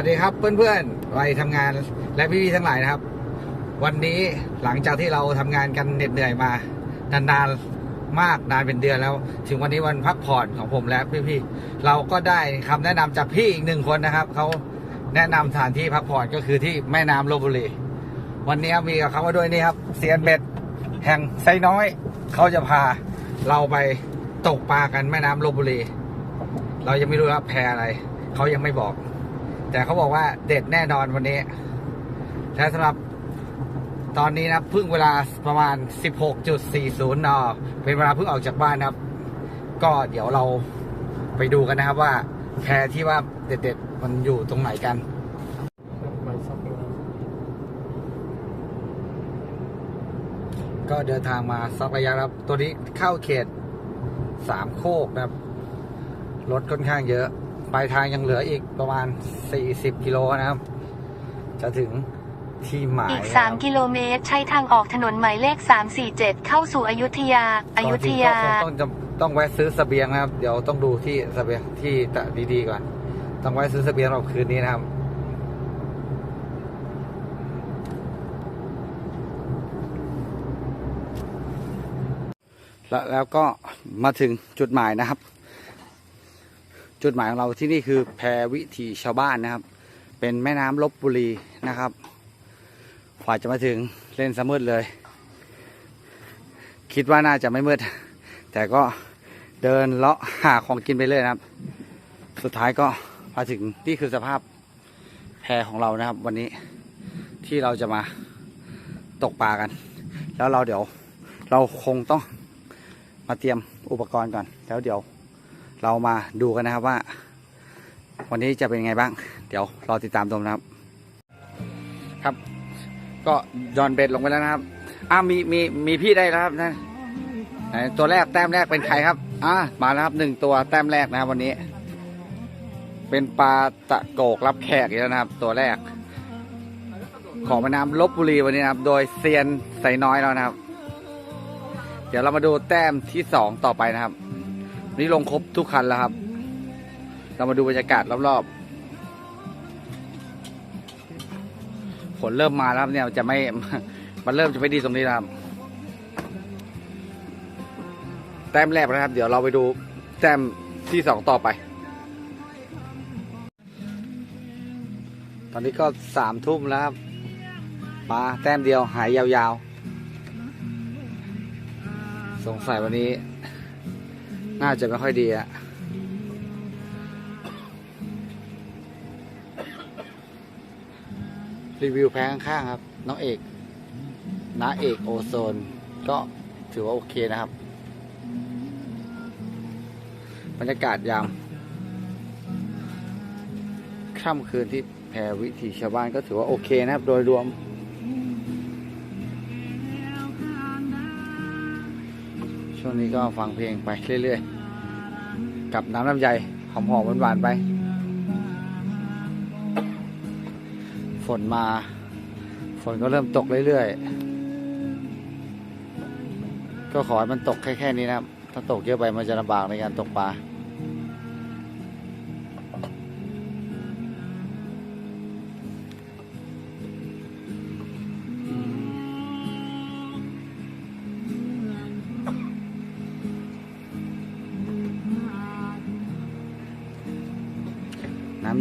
วัสดีครับเพื่อนๆวัยทำงานและพี่ๆทั้งหลายนะครับ วันนี้หลังจากที่เราทำงานกันเหน็ดเหนื่อยมานานๆมากนานเป็นเดือนแล้ว ถึงวันนี้วันพักผ่อนของผมและพี่ๆเราก็ได้คำแนะนำจากพี่อีกหนึ่งคนนะครับเขาแนะนำสถานที่พักผ่อนก็คือที่แม่น้ำลบบุรีวันนี้มีกับเขามาด้วยนี่ครับเซียนเบ็ดแห่งไซน้อย เขาจะพาเราไปตกปลากันแม่น้ำลบบุรี เรายังไม่รู้ว่าแพอะไร เขายังไม่บอก แต่เขาบอกว่าเด็ดแน่นอนวันนี้และสำหรับตอนนี้นะเพิ่งเวลาประมาณ 16.40นเป็นเวลาเพิ่งออกจากบ้านนะครับ ก็เดี๋ยวเราไปดูกันนะครับว่าแพที่ว่าเด็ดๆ มันอยู่ตรงไหนกันก็เดินทางมาสักระยะครับ ตัวนี้เข้าเขตสามโคกนะครับ รถค่อนข้างเยอะ ปลายทางยังเหลืออีกประมาณ 40 กิโลนะครับ จะถึงที่หมายอีกนะครับ3กิโลเมตร ใช้ทางออกถนนหมายเลข 347 เข้าสู่อยุธยาอยุธยาก่อนถึงก็คงต้องจะต้องแวะซื้อเสบียงนะครับ เดี๋ยวต้องดูที่เสบียงที่ตะดีๆก่อน ต้องแวะซื้อเสบียงเราคืนนี้นะครับแล้วแล้วก็มาถึงจุดหมายนะครับ จุดหมายของเราที่นี่คือแพวิถีชาวบ้านนะครับ เป็นแม่น้ำลบบุรีนะครับกว่าจะมาถึงเล่นสมืดเลย คิดว่าน่าจะไม่มืด แต่ก็เดินเลาะหาของกินไปเรื่อยนะครับ สุดท้ายก็มาถึงนี่คือสภาพแพของเรานะครับ วันนี้ที่เราจะมาตกปลากัน แล้วเราเดี๋ยวเราคงต้องมาเตรียมอุปกรณ์ก่อน แล้วเดี๋ยว เรามาดูกันนะครับว่า วันนี้จะเป็นไงบ้าง เดี๋ยวรอติดตามชมนะครับ ครับ ก็ยอนเบ็ดลงไปแล้วนะครับอ่ามีมีมีพี่ได้แล้วครับนะตัวแรกแต้มแรกเป็นใครครับอ่ามาแล้วครับหนึ่งตัวแต้มแรกนะครับ วันนี้ เป็นปลาตะโกกรับแขกอีกแล้วนะครับ ตัวแรก ของแม่น้ำลบบุรีวันนี้นะครับ โดยเซียนใสน้อยแล้วนะครับ เดี๋ยวเรามาดูแต้มที่สองต่อไปนะครับ นี่ลงครบทุกคันแล้วครับ เรามาดูบรรยากาศรอบๆฝนเริ่มมาแล้วครับเนี่ยจะไม่ มันเริ่มจะไม่ดีตรงนี้แล้วครับ แต้มแรกนะครับ เดี๋ยวเราไปดูแต้มที่สองต่อไป ตอนนี้ก็สามทุ่มแล้วครับปลาแต้มเดียวหายยาวๆ สงสัยวันนี้ น่าจะไม่ค่อยดีอะรีวิวแพ้ข้างๆครับ น้องเอกน้าเอกโอโซน ก็ถือว่าโอเคนะครับ บรรยากาศยามค่ำคืนที่แพรวิถีชาวบ้านก็ถือว่าโอเคนะครับ โดยรวม ช่วงนี้ก็ฟังเพลงไปเรื่อยๆ กับน้ำลำไยหอมๆหวานๆไป ฝนมา ฝนก็เริ่มตกเรื่อยๆ ก็ขอให้มันตกแค่แค่นี้นะครับ ถ้าตกเยอะไปมันจะลำบากในการตกปลา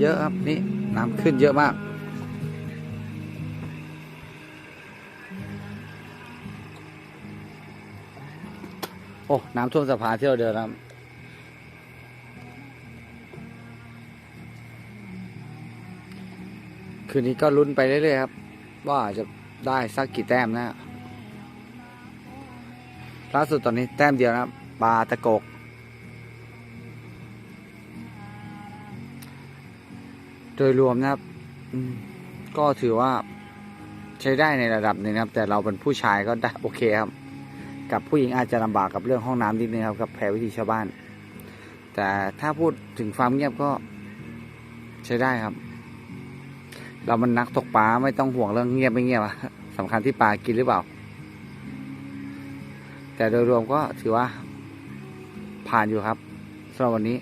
เยอะครับนี่น้ำขึ้นเยอะมาก โอ้น้ำท่วมสะพานที่เราเดินนะครับคืนนี้ก็ลุ้นไปเรื่อยๆครับ ว่าจะได้สักกี่แต้มนะล่าสุดตอนนี้แต้มเดียวนะครับปลาตะกก โดยรวมนะครับก็ถือว่าใช้ได้ในระดับหนึ่งครับ แต่เราเป็นผู้ชายก็ได้โอเคครับ กับผู้หญิงอาจจะลำบากกับเรื่องห้องน้ำนิดนึงครับกับแพรวิธีชาวบ้าน แต่ถ้าพูดถึงความเงียบก็ใช้ได้ครับ เรามันนักตกปลาไม่ต้องห่วงเรื่องเงียบไม่เงียบอะสำคัญที่ปลากินหรือเปล่า แต่โดยรวมก็ถือว่าผ่านอยู่ครับสำหรับวันนี้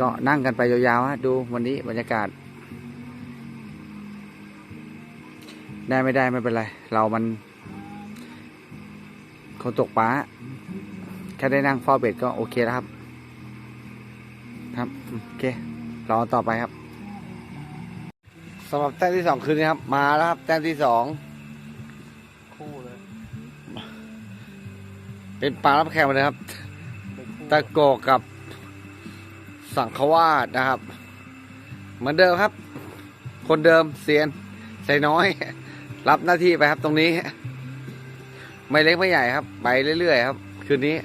ก็นั่งกันไปยาวๆฮะดูวันนี้บรรยากาศ ได้ไม่ได้ไม่เป็นไร เรามันคนตกปลาแค่ได้นั่งเฝ้าเบ็ดก็โอเคแล้วครับ ครับโอเครอต่อไปครับสำหรับแต้มที่สองคืนนี้ครับ มาแล้วครับ แต้มที่สองคู่เลย เป็นปลารับแขกมาเลยครับเป็นคู่ตะโกกับ สังขวาดนะครับ เหมือนเดิมครับ คนเดิมเซียนใส่น้อย รับหน้าที่ไปครับตรงนี้ ไม่เล็กไม่ใหญ่ครับ ไปเรื่อยๆครับ คืนนี้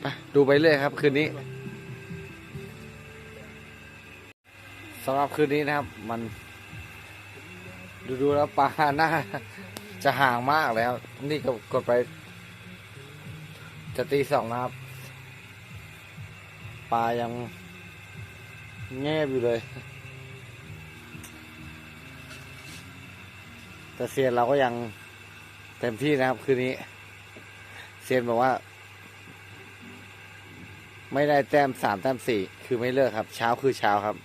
ไปดูไปเรื่อยครับ คืนนี้สำหรับคืนนี้นะครับ มัน ดูดูๆแล้วปลาหน้า จะห่างมากเลยครับนี่ก็กดไป จะตีสองนะครับ ปลายังแงบอยู่เลย แต่เซียนเราก็ยังเต็มที่นะครับ คืนนี้ เซียนบอกว่า ไม่ได้แต้มสามแต้มสี่คือไม่เลิกครับ เช้าคือเช้าครับ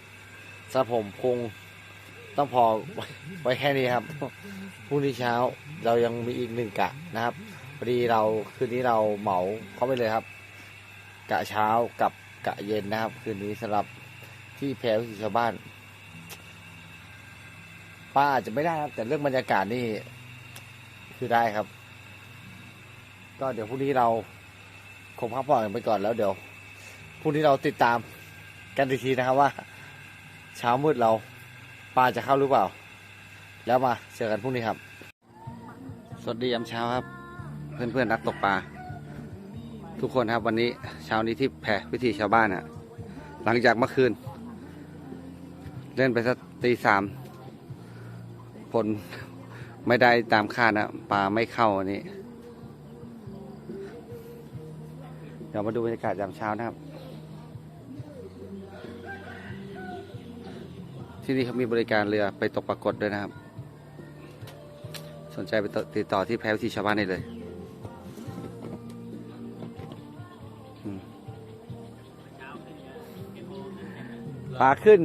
สำหรับผมคง ต้องพอไว้แค่นี้ครับพรุ่งนี้เช้าเรายังมีอีกหนึ่งกะนะครับพอดีเราคืนนี้เราเหมาเข้าไปเลยครับ กะเช้ากับกะเย็นนะครับ คืนนี้สำหรับที่แพรวิถีชาวบ้าน ป้าอาจจะไม่ได้ครับ แต่เรื่องบรรยากาศนี่คือได้ครับ ก็เดี๋ยวพรุ่งนี้เราคงพักผ่อนกันไปก่อนแล้วเดี๋ยวพรุ่งนี้เราติดตามกันอีกทีนะครับว่า เช้ามืดเรา ปลาจะเข้าหรือเปล่า แล้วมาเจอกันพรุ่งนี้ครับ สวัสดียามเช้าครับ เพื่อนๆนักตกปลาทุกคนครับวันนี้เช้านี้ที่แพรวิถีชาวบ้านอะหลังจากเมื่อคืน เล่นไปสักตีสามผลไม่ได้ตามคาดนะปลาไม่เข้าอันนี้ เดี๋ยวมาดูบรรยากาศยามเช้านะครับ ที่นี่เขามีบริการเรือไปตกปรากฏด้วยนะครับ สนใจไปติดต่อที่แพรวิถีชาวบ้านได้เลยอืมปลาขึ้น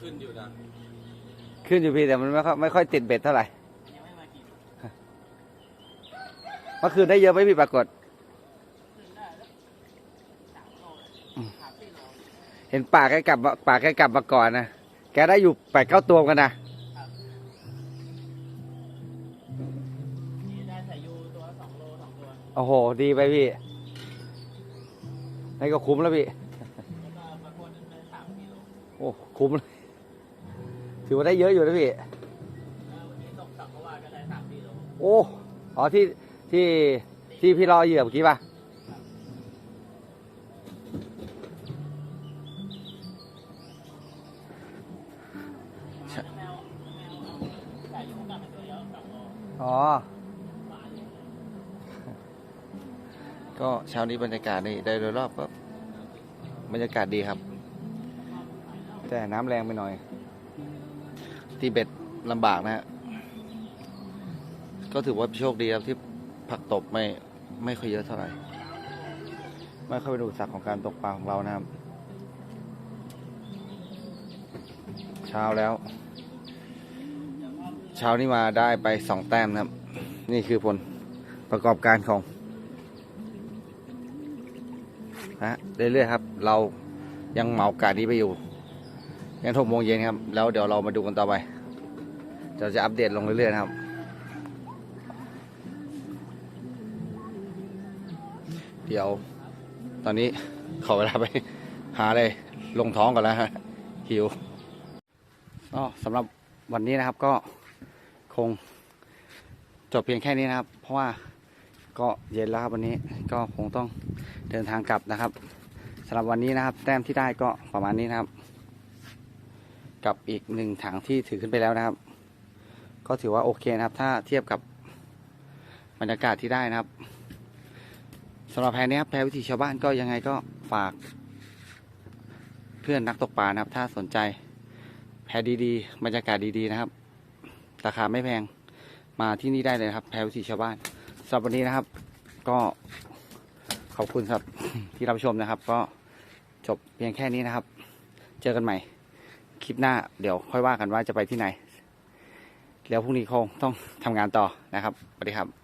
ขึ้นอยู่นะขึ้นอยู่พี่แต่มันไม่ค่อยไม่ค่อยติดเบ็ดเท่าไหร่เมื่อคืนได้เยอะไหมพี่ปรากฏอืมเห็นป่าแกกลับมาป่าแกกลับมาก่อนนะ แกได้อยู่แปดเก้าตัวกันนะได้ใส่ยูตัวสองโลสองตัวโอ้โห ดีไปพี่นี่ก็คุ้มแล้วพี่แล้วก็บางคนเป็นสามกิโลโอ้คุ้มเลยถือว่าได้เยอะอยู่นะพี่แล้ววันนี้ตกสักเพราะว่าก็ได้สามกิโลโอ้ อ๋อที่ที่ที่พี่รอเหยื่อเมื่อกี้ป่ะ อ๋อ ก็เช้านี้บรรยากาศนี่ได้โดยรอบก็บรรยากาศดีครับ แต่น้ำแรงไปหน่อย ที่เบ็ดลำบากนะฮะ ก็ถือว่าโชคดีครับที่ผักตบไม่ไม่ค่อยเยอะเท่าไหร่ ไม่ค่อยเป็นอุปสรรคของการตกปลาของเรานะครับ เช้าแล้ว เช้านี้มาได้ไปสองแต้มนะครับ นี่คือผลประกอบการของนะฮะเรื่อยๆครับ เรายังเหมากาดนี้ไปอยู่ ยังหกโมงเย็นครับ แล้วเดี๋ยวเรามาดูกันต่อไปเราจะอัปเดตลงเรื่อยๆนะครับ เดี๋ยวตอนนี้ขอเวลาไปหาอะไรลงท้องก่อนแล้วฮะหิวก็สำหรับวันนี้นะครับก็ คงจบเพียงแค่นี้นะครับ เพราะว่าก็เย็นแล้วครับวันนี้ก็คงต้องเดินทางกลับนะครับสำหรับวันนี้นะครับ แต้มที่ได้ก็ประมาณนี้นะครับ กับอีกหนึ่งถังที่ถือขึ้นไปแล้วนะครับ ก็ถือว่าโอเคนะครับ ถ้าเทียบกับบรรยากาศที่ได้นะครับสำหรับแพรนี้ครับแพรวิถีชาวบ้านก็ยังไงก็ฝาก เพื่อนนักตกปลานะครับ ถ้าสนใจแพรดีๆ บรรยากาศดีๆนะครับ ราคาไม่แพงมาที่นี่ได้เลยครับ แพรวิถีชาวบ้านสำหรับวันนี้นะครับ ก็ขอบคุณครับที่รับชมนะครับ ก็จบเพียงแค่นี้นะครับ เจอกันใหม่ คลิปหน้าเดี๋ยวค่อยว่ากันว่าจะไปที่ไหน แล้วพรุ่งนี้คงต้องทำงานต่อนะครับสวัสดีครับ